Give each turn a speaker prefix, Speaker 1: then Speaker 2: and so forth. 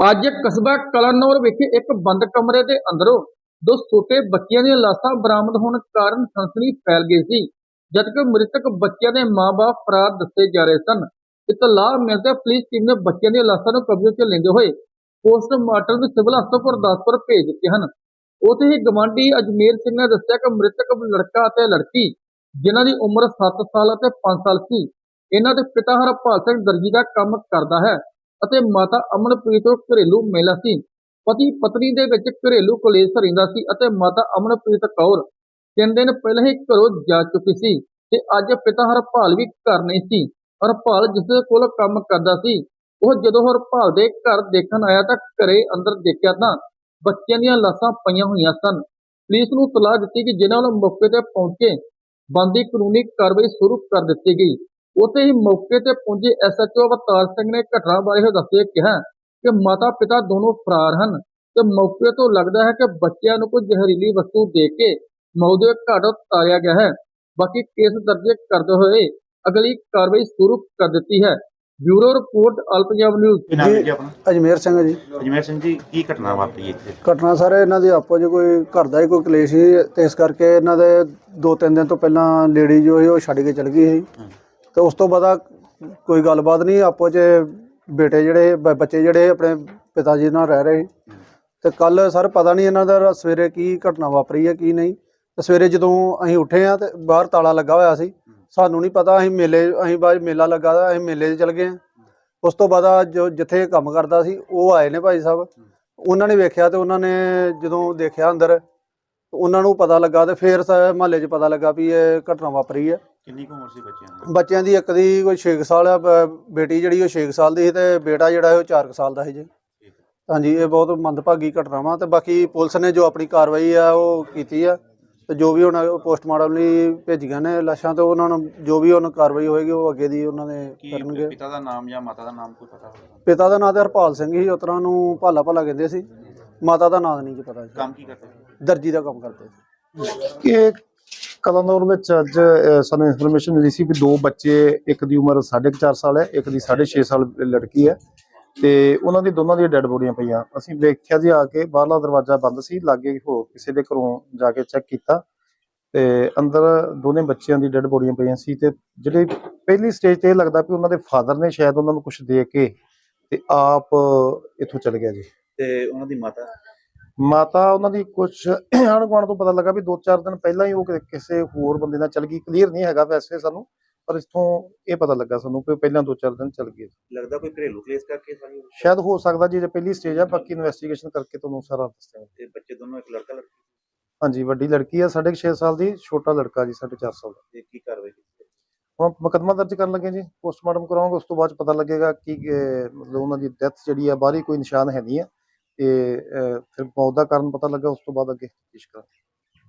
Speaker 1: ਅੱਜ ਕਸਬਾ ਕਲਾਨੌਰ ਵਿਖੇ ਇੱਕ ਬੰਦ ਕਮਰੇ ਦੇ ਅੰਦਰੋਂ ਦੋ ਛੋਟੇ ਬੱਚਿਆਂ ਦੀਆਂ ਲਾਸ਼ਾਂ ਬਰਾਮਦ ਹੋਣ ਕਾਰਨ ਸਨਸਨੀ ਫੈਲ ਗਈ ਸੀ, ਜਦਕਿ ਮ੍ਰਿਤਕ ਬੱਚਿਆਂ ਦੇ ਮਾਪੇ ਫਰਾਰ ਦੱਸੇ ਜਾ ਰਹੇ ਸਨ। ਇਤਲਾਹ ਮਿਲਦੇ ਪੁਲਿਸ ਟੀਮ ਨੇ ਬੱਚਿਆਂ ਦੀਆਂ ਲਾਸ਼ਾਂ ਨੂੰ ਕਬਜ਼ੇ 'ਚ ਲੈਂਦੇ ਹੋਏ ਪੋਸਟਮਾਰਟਮ ਦੇ ਸਿਵਲ ਹਸਪਤਾਲ ਗੁਰਦਾਸਪੁਰ ਭੇਜ ਦਿੱਤੇ ਹਨ। ਉੱਥੇ ਹੀ ਗਵਾਂਢੀ ਅਜਮੇਰ ਸਿੰਘ ਨੇ ਦੱਸਿਆ ਕਿ ਮ੍ਰਿਤਕ ਲੜਕਾ ਅਤੇ ਲੜਕੀ, ਜਿਨ੍ਹਾਂ ਦੀ ਉਮਰ 7 ਸਾਲ ਅਤੇ 5 ਸਾਲ ਸੀ, ਇਹਨਾਂ ਦੇ ਪਿਤਾ ਹਰਪਾਲ ਸਿੰਘ ਦਰਜੀ ਦਾ ਕੰਮ ਕਰਦਾ ਹੈ। ਅਤੇ ਮਾਤਾ ਅਮਨਪ੍ਰੀਤ ਘਰੇਲੂ ਮਹਿਲਾ ਸੀ। ਪਤੀ ਪਤਨੀ ਦੇ ਵਿੱਚ ਘਰੇਲੂ ਕਲੇਸ਼ ਰਹਿੰਦਾ ਸੀ ਅਤੇ ਮਾਤਾ ਅਮਨਪ੍ਰੀਤ ਕੌਰ ਤਿੰਨ ਦਿਨ ਪਹਿਲਾਂ ਹੀ ਘਰੋਂ ਜਾ ਚੁੱਕੀ ਸੀ ਤੇ ਅੱਜ ਪਿਤਾ ਹਰਪਾਲ ਵੀ ਘਰ ਨਹੀਂ ਸੀ। ਹਰਪਾਲ ਜਿਸ ਕੋਲ ਕੰਮ ਕਰਦਾ ਸੀ, ਉਹ ਜਦੋਂ ਹਰਪਾਲ ਦੇ ਘਰ ਦੇਖਣ ਆਇਆ ਤਾਂ ਘਰੇ ਅੰਦਰ ਦੇਖਿਆ ਤਾਂ ਬੱਚਿਆਂ ਦੀਆਂ ਲਾਸ਼ਾਂ ਪਈਆਂ ਹੋਈਆਂ ਸਨ। ਪੁਲਿਸ ਨੂੰ ਤਲਾਹ ਦਿੱਤੀ ਕਿ ਜਿਨ੍ਹਾਂ ਨੂੰ ਮੌਕੇ ਤੇ ਪਹੁੰਚੇ ਬੰਦੀ ਕਾਨੂੰਨੀ ਕਾਰਵਾਈ ਸ਼ੁਰੂ ਕਰ ਦਿੱਤੀ ਗਈ। ਉੱਥੇ ਹੀ ਮੌਕੇ ਤੇ ਪਹੁੰਚੇ ਐਸਐਚਓ ਅਵਤਾਰ ਸਿੰਘ ਨੇ ਘਟਨਾ ਬਾਰੇ ਦੱਸਦੇ ਕਿਹਾ ਕਿ ਮਾਤਾ ਪਿਤਾ ਦੋਨੋਂ ਫਰਾਰ ਹਨ ਤੇ ਮੌਕੇ ਤੋਂ ਲੱਗਦਾ ਹੈ ਕਿ ਬੱਚਿਆਂ ਨੂੰ ਕੋਈ ਜ਼ਹਿਰੀਲੀ ਵਸਤੂ ਦੇ ਕੇ ਮੌਤ ਦੇ ਘਾਟ ਉਤਾਰਿਆ ਗਿਆ ਹੈ। ਬਾਕੀ ਕੇਸ ਦਰਜ ਕਰਦੇ ਹੋਏ ਅਗਲੀ ਕਾਰਵਾਈ ਸ਼ੁਰੂ ਕਰ ਦਿੱਤੀ ਹੈ। Bureau report all Punjab news.
Speaker 2: ਨਾਮ ਹੈ
Speaker 3: ਜੀ।
Speaker 2: ਜੀ ਆਪਣਾ
Speaker 3: ਅਜਮੇਰ ਸਿੰਘ ਜੀ।
Speaker 2: ਅਜਮੇਰ ਸਿੰਘ ਜੀ ਕੀ ਘਟਨਾ ਵਾਪਰੀ ਇੱਥੇ?
Speaker 3: ਘਟਨਾ ਸਰ ਇਹਨਾਂ ਦੀ ਆਪੋ 'ਚ ਕੋਈ ਘਰ ਦਾ ਹੀ ਕੋਈ ਕਲੇਸ਼ ਸੀ ਤੇ ਇਸ ਕਰਕੇ ਇਹਨਾਂ ਦੇ ਦੋ ਤਿੰਨ ਦਿਨ ਤੋਂ ਪਹਿਲਾਂ ਲੇਡੀ ਜੋ ਸੀ ਉਹ ਛੱਡ ਕੇ ਚਲ ਗਈ ਸੀ। ਤੇ ਉਸ ਤੋਂ ਬਾਅਦ ਕੋਈ ਗੱਲਬਾਤ ਨਹੀਂ, ਆਪੋ 'ਚ ਬੇਟੇ ਜਿਹੜੇ, ਬ- ਬੱਚੇ ਜਿਹੜੇ ਆਪਣੇ ਪਿਤਾ ਜੀ ਨਾਲ ਰਹਿ ਰਹੇ। ਸੀ ਤੇ ਕੱਲ ਸਰ ਪਤਾ ਨਹੀਂ ਇਹਨਾਂ ਦਾ ਸਵੇਰੇ ਕੀ ਘਟਨਾ ਵਾਪਰੀ ਹੈ, ਕੀ ਨਹੀਂ। ਤੇ ਸਵੇਰੇ ਜਦੋਂ ਅਸੀਂ ਉੱਠੇ ਆ ਤੇ ਬਾਹਰ ਤਾਲਾ ਲੱਗਾ ਹੋਇਆ ਸੀ, ਸਾਨੂੰ ਨਹੀਂ ਪਤਾ ਅਸੀਂ ਮੇਲੇ, ਅਸੀਂ ਬਾਅਦ ਮੇਲਾ ਲੱਗਾ ਤਾਂ ਅਸੀਂ ਮੇਲੇ 'ਚ ਚਲ ਗਏ ਹਾਂ। ਉਸ ਤੋਂ ਬਾਅਦ ਆ ਜੋ ਜਿੱਥੇ ਕੰਮ ਕਰਦਾ ਸੀ, ਉਹ ਆਏ ਨੇ ਭਾਈ ਸਾਹਿਬ। ਉਹਨਾਂ ਨੇ ਵੇਖਿਆ ਤੇ ਉਹਨਾਂ ਨੇ ਜਦੋਂ ਦੇਖਿਆ ਅੰਦਰ, ਉਹਨਾਂ ਨੂੰ ਪਤਾ ਲੱਗਾ ਤੇ ਫਿਰ ਮਹੱਲੇ 'ਚ ਪਤਾ ਲੱਗਾ ਵੀ ਇਹ ਘਟਨਾ ਵਾਪਰੀ ਹੈ।
Speaker 2: ਕਿੰਨੀ ਕੁ ਉਮਰ ਸੀ ਬੱਚਿਆਂ ਦੀ?
Speaker 3: ਬੱਚਿਆਂ ਦੀ ਇੱਕ ਦੀ ਕੋਈ 6 ਸਾਲ ਆ ਬ- ਬੇਟੀ ਜਿਹੜੀ ਉਹ 6 ਸਾਲ ਦੀ ਸੀ ਤੇ ਬੇਟਾ ਜਿਹੜਾ ਉਹ 4 ਸਾਲ ਦਾ ਸੀ ਜੀ।
Speaker 2: ਠੀਕ ਹੈ।
Speaker 3: ਹਾਂਜੀ ਇਹ ਬਹੁਤ ਮੰਦਭਾਗੀ ਘਟਨਾ ਵਾ ਤੇ ਬਾਕੀ ਪੁਲਿਸ ਨੇ ਜੋ ਆਪਣੀ ਕਾਰਵਾਈ ਆ ਉਹ ਕੀਤੀ ਆ ਤੇ ਜੋ ਵੀ ਹੁਣ ਪੋਸਟਮਾਰਟਮ ਲਈ ਭੇਜੀਆਂ ਨੇ ਲਾਸ਼ਾਂ ਤੇ ਉਹਨਾਂ ਨੂੰ ਜੋ ਵੀ ਉਹਨਾਂ ਕਾਰਵਾਈ ਹੋਏਗੀ ਉਹ ਅੱਗੇ ਦੀ ਉਹਨਾਂ ਨੇ
Speaker 2: ਕੀ
Speaker 3: ਕਰਨਗੇ।
Speaker 2: ਪਿਤਾ ਦਾ ਨਾਮ ਜਾਂ ਮਾਤਾ ਦਾ ਨਾਮ ਕੋਈ ਪਤਾ ਹੋਵੇ
Speaker 3: ਪਿਤਾ ਦਾ ਨਾਂ ਤੇ ਹਰਪਾਲ ਸਿੰਘ ਸੀ ਉਸ ਤਰ੍ਹਾਂ ਨੂੰ ਭਾਲਾ ਭਾਲਾ ਕਹਿੰਦੇ ਸੀ। ਮਾਤਾ ਦਾ ਨਾਂ ਨਹੀਂ ਜੀ ਪਤਾ ਜੀ।
Speaker 2: ਕੰਮ ਕੀ ਕਰਦੇ ਸੀ?
Speaker 3: ਦਰਜੀ ਦਾ ਕੰਮ ਕਰਦੇ ਸੀ।
Speaker 4: ਕਿ ਕਲਨੌਰ ਵਿੱਚ ਅੱਜ ਅ, ਸਾਨੂੰ ਇਨਫੋਰਮੇਸ਼ਨ ਮਿਲੀ ਸੀ ਵੀ ਦੋ ਬੱਚੇ ਇੱਕ ਦੀ ਉਮਰ 4.5 ਸਾਲ ਹੈ ਇੱਕ ਦੀ 6.5 ਸਾਲ ਲੜਕੀ ਹੈ ਤੇ ਉਹਨਾਂ ਦੀ ਦੋਨਾਂ ਦੀਆਂ ਡੈੱਡ ਬੋਡੀਆਂ ਪਈਆਂ। ਅਸੀਂ ਵੇਖਿਆ ਜੀ ਆ ਕੇ ਬਾਹਰਲਾ ਦਰਵਾਜ਼ਾ ਬੰਦ ਸੀ ਲਾਗੇ ਹੋਰ ਕਿਸੇ ਦੇ ਘਰੋਂ ਜਾ ਕੇ ਚੈੱਕ ਕੀਤਾ ਤੇ ਅੰਦਰ ਦੋਨੇ ਬੱਚਿਆਂ ਦੀ ਡੈੱਡ ਬੋਡੀਆਂ ਪਈਆਂ ਸੀ ਤੇ ਜਿਹੜੇ ਪਹਿਲੀ ਸਟੇਜ ਤੇ ਇਹ ਲੱਗਦਾ ਕਿ ਉਹਨਾਂ ਦੇ ਫਾਦਰ ਨੇ ਸ਼ਾਇਦ ਉਹਨਾਂ ਨੂੰ ਕੁਝ ਦੇ ਕੇ ਤੇ ਆਪ ਇੱਥੋਂ ਚਲੇ ਗਿਆ ਜੀ।
Speaker 2: ਤੇ ਉਹਨਾਂ ਦੀ ਮਾਤਾ?
Speaker 4: ਮਾਤਾ ਉਹਨਾਂ ਦੀ ਕੁਝ ਆਣ ਤੋਂ ਪਤਾ ਲੱਗਾ ਵੀ 2-4 ਦਿਨ ਪਹਿਲਾਂ ਹੀ ਉਹ ਕਿਸੇ ਹੋਰ ਬੰਦੇ ਨਾਲ ਚਲ ਗਈ। ਕਲੀਅਰ ਨਹੀਂ ਹੈਗਾ ਵੈਸੇ ਸਾਨੂੰ ਪਰ ਇਥੋਂ ਇਹ ਪਤਾ ਲੱਗਾ ਸਾਨੂੰ ਕਿ ਪਹਿਲਾਂ 2-4 ਦਿਨ ਚਲ ਗਈ
Speaker 2: ਲੱਗਦਾ ਕੋਈ ਘਰੇਲੂ ਕਲੇਸ਼ ਕਰਕੇ ਸਾਰੀ
Speaker 4: ਸ਼ਾਇਦ ਹੋ ਸਕਦਾ ਜੀ ਜੇ ਪਹਿਲੀ ਸਟੇਜ ਆ ਬਾਕੀ ਇਨਵੈਸਟੀਗੇਸ਼ਨ ਕਰਕੇ ਤੁਹਾਨੂੰ ਸਾਰਾ ਦੱਸਾਂਗੇ
Speaker 2: ਤੇ ਬੱਚੇ ਦੋਨੋਂ ਇੱਕ ਲੜਕਾ ਲੜਕੀ?
Speaker 4: ਹਾਂਜੀ ਵੱਡੀ ਲੜਕੀ ਆ 6.5 ਸਾਲ ਦੀ ਛੋਟਾ ਲੜਕਾ ਜੀ 4.5 ਸਾਲ ਦਾ।
Speaker 2: ਤੇ ਕੀ ਕਾਰਵਾਈ
Speaker 4: ਹੁਣ ਮੁਕੱਦਮਾ ਦਰਜ ਕਰਨ ਲੱਗੇ ਜੀ ਪੋਸਟਮਾਰਟਮ ਕਰਾਵਾਂਗੇ ਉਸ ਤੋਂ ਬਾਅਦ ਪਤਾ ਲੱਗੇਗਾ ਕਿ ਮਤਲਬ ਉਹਨਾਂ ਦੀ ਡੈਥ ਜਿਹੜੀ ਆ ਬਾਹਰੀ ਕੋਈ ਨਿਸ਼ਾਨ ਹੈ ਨਹੀਂ ਹੈ ਤੇ ਫਿਰ ਮੌਤ ਦਾ ਕਾਰਨ ਪਤਾ ਲੱਗਾ ਉਸ ਤੋਂ ਬਾਅਦ ਅੱਗੇ ਤਫਤੀਸ਼